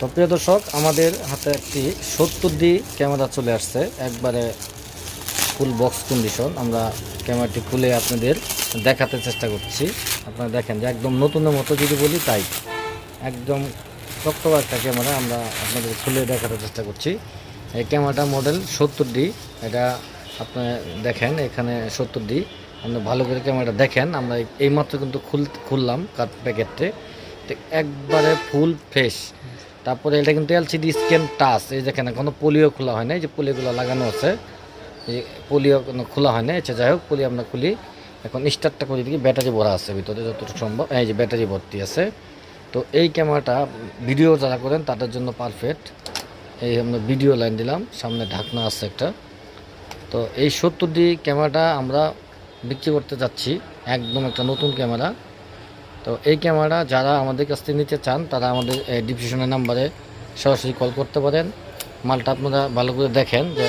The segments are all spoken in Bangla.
তো প্রিয় দর্শক, আমাদের হাতে একটি সত্তর ডি ক্যামেরা চলে আসছে। একবারে ফুল বক্স কন্ডিশন আমরা ক্যামেরাটি খুলে আপনাদের দেখাতে চেষ্টা করছি। আপনারা দেখেন যে একদম নতুনের মতো যদি বলি, তাই। একদম চক্র একটা ক্যামেরা আমরা আপনাদের খুলে দেখাতে চেষ্টা করছি। এই ক্যামেরাটা মডেল সত্তর ডি এটা আপনি দেখেন, এখানে সত্তর ডি আপনি ভালো করে ক্যামেরাটা দেখেন। আমরা এইমাত্র কিন্তু খুল খুললাম কাঠ প্যাকেটে। একবারে ফুল ফ্রেশ তারপরে এটা কিন্তু এলসিডি স্ক্যান টাচ, এই দেখেন এখনও পোলিও খোলা হয় না এই যে পোলিওগুলো লাগানো আছে, এই পোলিও কোনো খোলা হয় না আচ্ছা যাই হোক, পোলিও আমরা খুলি। এখন স্টার্টটা করে দিকে ব্যাটারি ভরা আছে ভিতরে, যতটুকু সম্ভব, এই যে ব্যাটারি ভর্তি আছে। তো এই ক্যামেরাটা ভিডিও যারা করেন, তাদের জন্য পারফেক্ট এই আমরা ভিডিও লাইন দিলাম, সামনে ঢাকনা আছে একটা। তো এই সত্তর ডি ক্যামেরাটা আমরা বিক্রি করতে যাচ্ছি, একদম একটা নতুন ক্যামেরা। তো এই ক্যামেরা যারা আমাদের কাছ থেকে নিতে চান তারা আমাদের ডিভিশনের নাম্বারে সরাসরি কল করতে পারেন। মালটা আপনারা ভালো করে দেখেন যে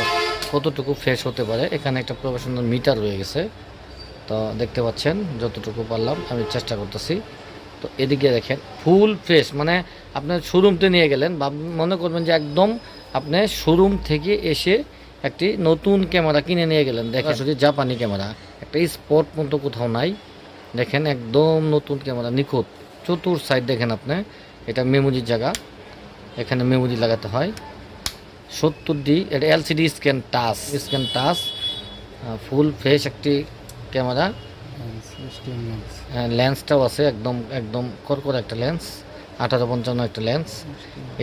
কতটুকু ফ্রেশ হতে পারে। এখানে একটা প্রফেশনাল মিটার রয়ে গেছে। তো দেখতে পাচ্ছেন যতটুকু পারলাম আমি চেষ্টা করতেছি। তো এদিকে দেখেন ফুল ফ্রেশ মানে আপনার শোরুমতে নিয়ে গেলেন বা মনে করবেন যে একদম আপনি শোরুম থেকে এসে একটি নতুন ক্যামেরা কিনে নিয়ে গেলেন। দেখেন শুধু জাপানি ক্যামেরা একটা স্পট মতো কোথাও নাই। দেখেন একদম নতুন ক্যামেরা, নিখুঁত। চতুর সাইড দেখেন আপনি, এটা মেমোরির জায়গা। এখানে মেমোরি লাগাতে হয়। সত্তর ডি এটা LCD scan touch scan touch full fresh একটি ক্যামেরা। লেন্সটাও আছে, একদম একদম করকর একটা লেন্স আঠারো পঞ্চান্ন একটা লেন্স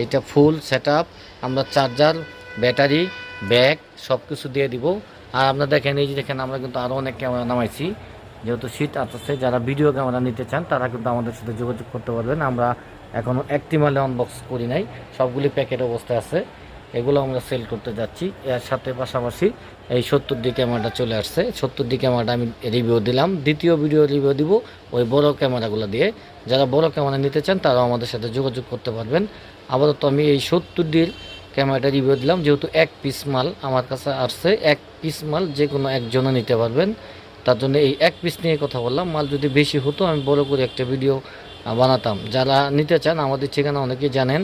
এটা ফুল সেট আমরা চার্জার ব্যাটারি ব্যাগ সব কিছু দিয়ে দিব। আর আপনারা দেখেন, এই যে দেখেন, আমরা কিন্তু আরও অনেক ক্যামেরা নামাইছি। যেহেতু শীত আসছে, যারা ভিডিও ক্যামেরা নিতে চান, তারা কিন্তু আমাদের সাথে যোগাযোগ করতে পারবেন। আমরা এখনও একটি মালে অনবক্স করি নাই, সবগুলি প্যাকেট অবস্থায় আছে। এগুলো আমরা সেল করতে যাচ্ছি। এর সাথে পাশাপাশি এই সত্তর ডি ক্যামেরাটা চলে আসছে। সত্তর ডি ক্যামেরাটা আমি রিভিউ দিলাম। দ্বিতীয় ভিডিও রিভিউ দিব ওই বড় ক্যামেরাগুলো দিয়ে। যারা বড় ক্যামেরা নিতে চান, তারাও আমাদের সাথে যোগাযোগ করতে পারবেন। আপাতত আমি এই সত্তর ডির ক্যামেরাটা রিভিউ দিলাম। যেহেতু এক পিস মাল আমার কাছে আসছে, এক পিস মাল যে কোনো একজনে নিতে পারবেন। তার জন্য এই এক পিস নিয়ে কথা বললাম। মাল যদি বেশি হতো, আমি বড় করে একটা ভিডিও বানাতাম। যারা নিতে চান, আমাদের ঠিকানা অনেকেই জানেন,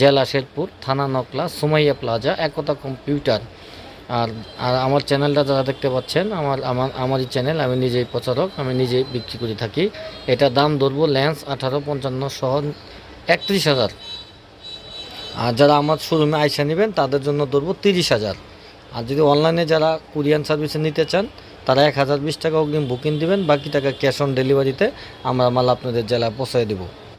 জেলা শেরপুর, থানা নকলা, সুমাইয়া প্লাজা, একতা কম্পিউটার। আর আর আমার চ্যানেলটা যারা দেখতে পাচ্ছেন, আমার আমার, আমারই চ্যানেল, আমি নিজেই প্রচারক, আমি নিজেই বিক্রি করে থাকি। এটা দাম ধরবো ল্যান্স আঠারো পঞ্চান্ন সহ একত্রিশ হাজার। আর যারা আমার শোরুমে আইসা নেবেন, তাদের জন্য ধরবো তিরিশ হাজার। আর যদি অনলাইনে যারা কুরিয়ান সার্ভিসে নিতে চান তারা এক হাজার বিশ টাকা অগ্রিম বুকিং দিবেন, বাকি টাকা ক্যাশ অন ডেলিভারিতে আমরা মাল আপনাদের জেলায় পৌঁছায় দেবো।